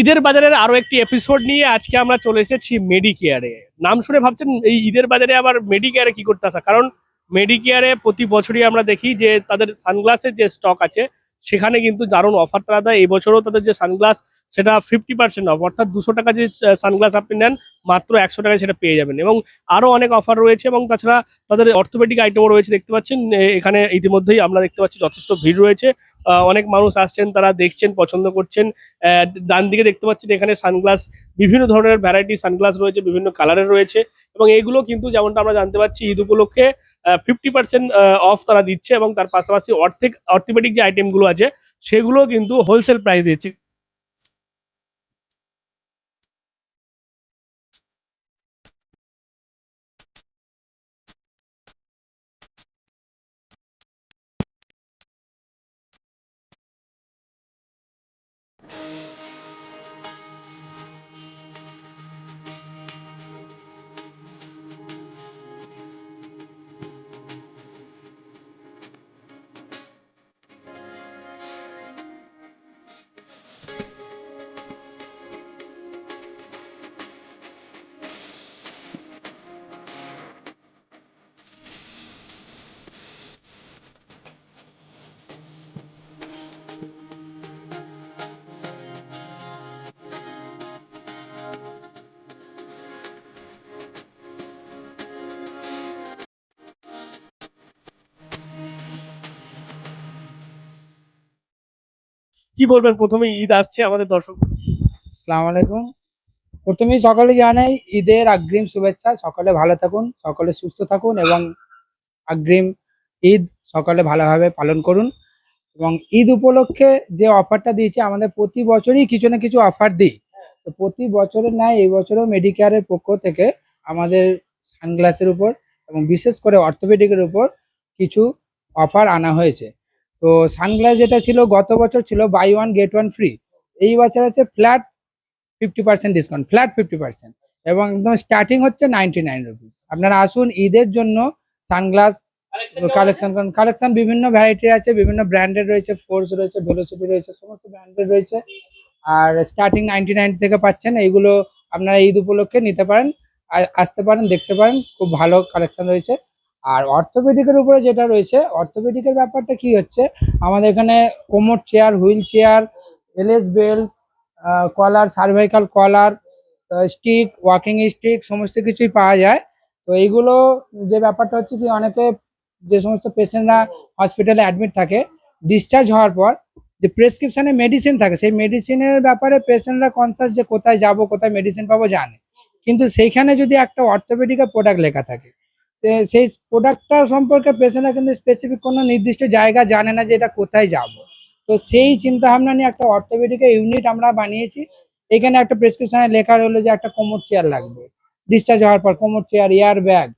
ঈদের বাজারের আরও একটি এপিসোড নিয়ে আজকে আমরা চলে এসেছি মেডিকেয়ারে নাম শুনে ভাবছেন, এই ঈদের বাজারে আবার মেডিকেয়ারে কি করতে আসা? কারণ মেডিকেয়ারে প্রতি বছরই আমরা দেখি যে তাদের সানগ্লাসের যে স্টক আছে সেখানে কিন্তু দারুণ অফার তারা দেয়। এই বছরও তাদের যে সানগ্লাস সেটা ফিফটি পার্সেন্ট অফ অর্থাৎ দুশো টাকা যে সানগ্লাস আপনি নেন, মাত্র একশো টাকায় সেটা পেয়ে যাবেন। এবং আরও অনেক অফার রয়েছে এবং তাছাড়া তাদের অর্থোপেডিক আইটেমও রয়েছে, দেখতে পাচ্ছেন। এখানে ইতিমধ্যেই আমরা দেখতে পাচ্ছি যথেষ্ট ভিড় রয়েছে। অনেক মানুষ আসছেন, তারা দেখছেন, পছন্দ করছেন। ডান দিকে দেখতে পাচ্ছেন এখানে সানগ্লাস বিভিন্ন ধরনের ভ্যারাইটি সানগ্লাস রয়েছে, বিভিন্ন কালারের রয়েছে। এবং এইগুলো কিন্তু যেমনটা আমরা জানতে পারছি ঈদ উপলক্ষে ফিফটি পার্সেন্ট অফ তারা দিচ্ছে এবং তার পাশাপাশি অর্থিক অর্থোপেডিক যে আইটেমগুলো আছে সেগুলো কিন্তু হোলসেল প্রাইস দিচ্ছে কি বলবেন? প্রথমে ঈদ আসছে আমাদের দর্শক। আসসালামু আলাইকুম। প্রথমেই সকলে জানাই ঈদের আগ্রিম শুভেচ্ছা। সকলে ভালো থাকুন, সকলে সুস্থ থাকুন এবং আগ্রিম ঈদ সকলে ভালোভাবে পালন করুন এবং ঈদ উপলক্ষে যে অফারটা দিয়েছে, আমাদের প্রতি বছরই কিছু না কিছু অফার দিই। তো প্রতি বছরের ন্যায় এই বছরও মেডিকেয়ারের পক্ষ থেকে আমাদের সানগ্লাসের উপর এবং বিশেষ করে অর্থোপেডিকের উপর কিছু অফার আনা হয়েছে। তো সানগ্লাস যেটা ছিল গত বছর ছিল buy one get one free এই বছর হচ্ছে flat fifty percent discount flat fifty percent এবং একদম স্টার্টিং হচ্ছে নাইনটি নাইন রুপিস আপনারা আসুন, ঈদের জন্য সানগ্লাস কালেকশন করুন। কালেকশন বিভিন্ন ভ্যারাইটির আছে, বিভিন্ন ব্র্যান্ডেড রয়েছে ফোর্স রয়েছে ভেলোসিটি রয়েছে, সমস্ত ব্র্যান্ডেড রয়েছে। আর স্টার্টিং নাইনটি নাইন থেকে পাচ্ছেন, এইগুলো আপনারা ঈদ উপলক্ষে নিতে পারেন আসতে পারেন, দেখতে পারেন। খুব ভালো কালেকশন রয়েছে। আর অর্থোপেডিকের উপরে যেটা রয়েছে অর্থোপেডিকের ব্যাপারটা কি হচ্ছে? আমাদের এখানে কোমর chair wheel chair LS belt collar cervical collar stick walking stick সমস্ত কিছুই পাওয়া যায়। তো এইগুলো যে ব্যাপারটা হচ্ছে কি, অনেকে যে সমস্ত পেশেন্টরা হসপিটালে অ্যাডমিট থাকে ডিসচার্জ হওয়ার পর যে প্রেসক্রিপশানে মেডিসিন থাকে, সেই মেডিসিনের ব্যাপারে পেশেন্টরা কনসাস যে কোথায় যাব, কোথায় মেডিসিন পাবো জানে। কিন্তু সেইখানে যদি একটা অর্থোপেডিকের প্রোডাক্ট লেখা থাকে সেই প্রোডাক্টটা সম্পর্কে পেশেন্টরা কিন্তু স্পেসিফিক কোনো নির্দিষ্ট জায়গা জানে না যে এটা কোথায় যাব। তো সেই চিন্তা ভাবনা নিয়ে একটা অর্থোপেডিকের ইউনিট আমরা বানিয়েছি। এখানে একটা প্রেসক্রিপশনে লেখা রইল যে একটা কোমর চেয়ার লাগবে। ডিসচার্জ হওয়ার পর কোমর চেয়ার এয়ার ব্যাগ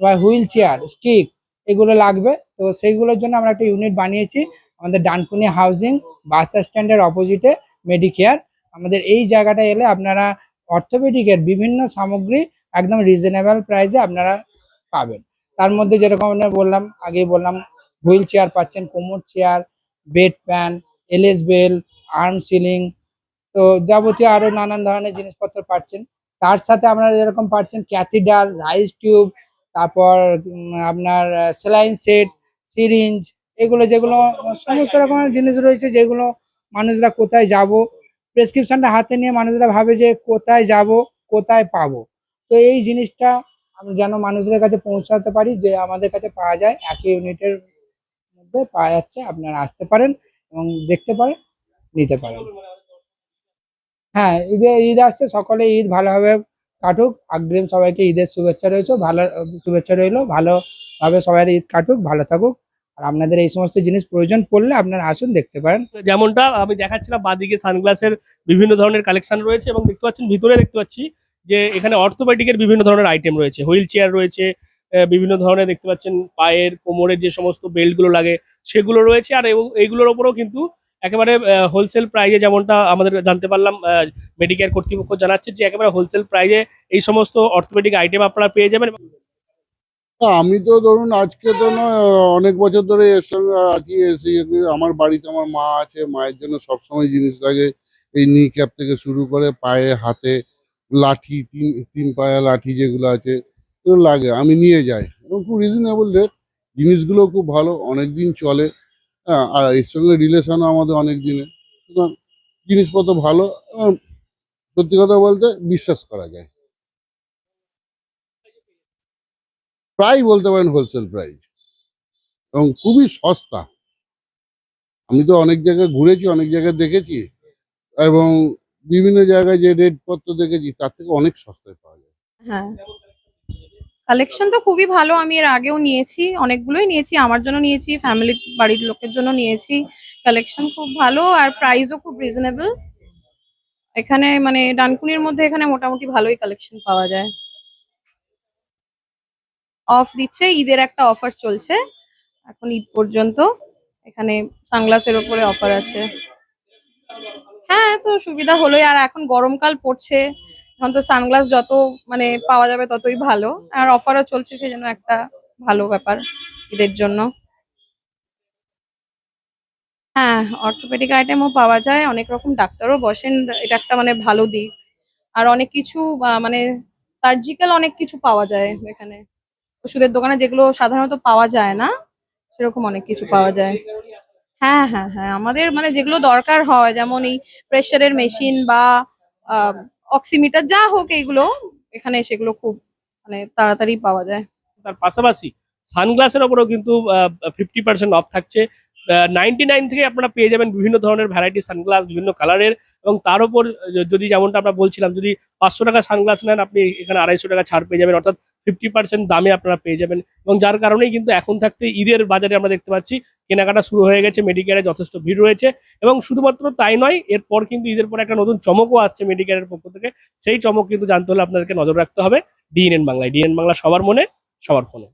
বা হুইল চেয়ার স্টিক এগুলো লাগবে। তো সেইগুলোর জন্য আমরা একটা ইউনিট বানিয়েছি। আমাদের ডানকুনি হাউজিং বাস স্ট্যান্ডের অপোজিটে মেডিকেয়ার আমাদের এই জায়গাটা এলে আপনারা অর্থোপেডিকের বিভিন্ন সামগ্রী একদম রিজনেবল প্রাইসে আপনারা পাবেন। তার মধ্যে যেরকম বললাম, আগেই বললাম, হুইল চেয়ার পাচ্ছেন, কোমর chair, bed pan, LS belt, arm sling, তো যাবতীয় আরও নানান ধরনের জিনিসপত্র পাচ্ছেন। তার সাথে আপনারা যেরকম পাচ্ছেন ক্যাথিডার রাইস টিউব, তারপর আপনার সেলাইন সেট, সিরিঞ্জ, এগুলো যেগুলো, সমস্ত রকমের জিনিস রয়েছে যেগুলো মানুষরা কোথায় যাব, প্রেসক্রিপশনটা হাতে নিয়ে মানুষরা ভাবে যে কোথায় যাব, কোথায় পাবো। তো এই জিনিসটা আমি যেন মানুষদের কাছে পৌঁছাতে পারি যে আমাদের কাছে পাওয়া যায়, একই ইউনিটের মধ্যে পাওয়া যাচ্ছে, আপনারা আসতে পারেন এবং দেখতে পারেন, নিতে পারেন। হ্যাঁ ঈদে, ঈদ আসছে, সকলে ঈদ ভালোভাবে কাটুক। আগ্রিম সবাইকে ঈদের শুভেচ্ছা রয়েছে ভালো, শুভেচ্ছা রইল, ভালোভাবে সবাই ঈদ কাটুক, ভালো থাকুক। আর আপনাদের এই সমস্ত জিনিস প্রয়োজন পড়লে আপনারা আসুন, দেখতে পারেন। যেমনটা আমি দেখাচ্ছিলাম, বাদিকে সানগ্লাসের বিভিন্ন ধরনের কালেকশন রয়েছে এবং দেখতে পাচ্ছেন, ভিতরে দেখতে পাচ্ছি যে এখানে অর্থোপেডিকের বিভিন্ন ধরনের আইটেম রয়েছে, হুইল চেয়ার রয়েছে বিভিন্ন ধরনের দেখতে পাচ্ছেন পায়ের, কোমরের যে সমস্ত বেল্টগুলো লাগে সেগুলো রয়েছে আর এইগুলোর ওপরেও কিন্তু একেবারে হোলসেল প্রাইজে যেমনটা আমাদের জানতে পারলাম মেডিকেয়ার কর্তৃপক্ষ জানাচ্ছে যে একেবারে হোলসেল প্রাইজে এই সমস্ত অর্থোপেডিক আইটেম আপনারা পেয়ে যাবেন আমি তো ধরুন আজকে তো নয় অনেক বছর ধরে এর সঙ্গে আছি এসে আমার বাড়িতে আমার মা আছে, মায়ের জন্য সবসময় জিনিস লাগে, এই নি ক্যাপ থেকে শুরু করে পায়ে, হাতে লাঠি, তিন তিন পায়া লাঠি যেগুলো আছে, এগুলো লাগে, আমি নিয়ে যাই। এবং খুব রিজনেবল রেট জিনিসগুলো খুব ভালো অনেক দিন চলে। হ্যাঁ আর এর সঙ্গে রিলেশনও আমাদের অনেক দিনে সুতরাং জিনিসপত্র ভালো সত্যি কথা বলতে বিশ্বাস করা যায়। প্রায় বলতে পারেন হোলসেল প্রাইস এবং খুবই সস্তা। আমি তো অনেক জায়গায় ঘুরেছি, অনেক জায়গায় দেখেছি। এবং বিভিন্ন জায়গায় যে রেট পত্র দেখেছি, তার থেকে অনেক সস্তায় পাওয়া যায়। হ্যাঁ। কালেকশন তো খুবই ভালো, আমি এর আগেও নিয়েছি, অনেকগুলোই নিয়েছি, আমার জন্য নিয়েছি ফ্যামিলি বাড়ির লোকের জন্য নিয়েছি। কালেকশন খুব ভালো আর প্রাইসও খুব রিজনেবল এখানে মানে ডানকুনির মধ্যে এখানে মোটামুটি ভালোই কালেকশন পাওয়া যায়। অফ দিচ্ছে, ঈদের একটা অফার চলছে, এখন ঈদ পর্যন্ত। এখানে সানগ্লাসের ওপরে অফার আছে। হ্যাঁ তো সুবিধা হলোই। আর এখন গরমকাল পড়ছে, এখন তো সানগ্লাস যত মানে পাওয়া যাবে ততই ভালো। আর অফারও চলছে, সেই জন্য একটা ভালো ব্যাপার ঈদের জন্য। হ্যাঁ অর্থোপেডিক আইটেমও পাওয়া যায়, অনেক রকম ডাক্তারও বসেন, এটা একটা মানে ভালো দিক। আর অনেক কিছু মানে সার্জিক্যাল অনেক কিছু পাওয়া যায় এখানে। ওষুধের দোকানে যেগুলো সাধারণত পাওয়া যায় না, সেরকম অনেক কিছু পাওয়া যায়। হ্যাঁ হ্যাঁ হ্যাঁ আমাদের মানে যেগুলো দরকার হয়, যেমন এই প্রেশারের মেশিন বা অক্সিমিটার যা হোক এইগুলো, এখানে সেগুলো খুব মানে তাড়াতাড়ি পাওয়া যায়। তার পাশাপাশি সানগ্লাসের ওপরেও কিন্তু ফিফটি পার্সেন্ট অফ থাকছে। নাইনটি নাইন থেকে আপনারা পেয়ে যাবেন বিভিন্ন ধরনের ভ্যারাইটি সানগ্লাস বিভিন্ন কালারের এবং তার উপর যদি যেমনটা আমরা বলছিলাম, যদি পাঁচশো টাকা সানগ্লাস নেন, আপনি এখানে আড়াইশো টাকা ছাড় পেয়ে যাবেন, অর্থাৎ ফিফটি পার্সেন্ট দামে আপনারা পেয়ে যাবেন। এবং যার কারণেই কিন্তু এখন থাকতে ঈদের বাজারে আমরা দেখতে পাচ্ছি, কেনাকাটা শুরু হয়ে গেছে মেডিকেয়ারে যথেষ্ট ভিড় রয়েছে এবং শুধুমাত্র তাই নয়, এরপর কিন্তু ঈদের পর একটা নতুন চমকও আসছে মেডিকেয়ারের পক্ষ থেকে। সেই চমক কিন্তু জানতে হলে আপনাদেরকে নজর রাখতে হবে। ডিএনএন বাংলায় ডিএন বাংলা সবার মনে, সবার ফোনে।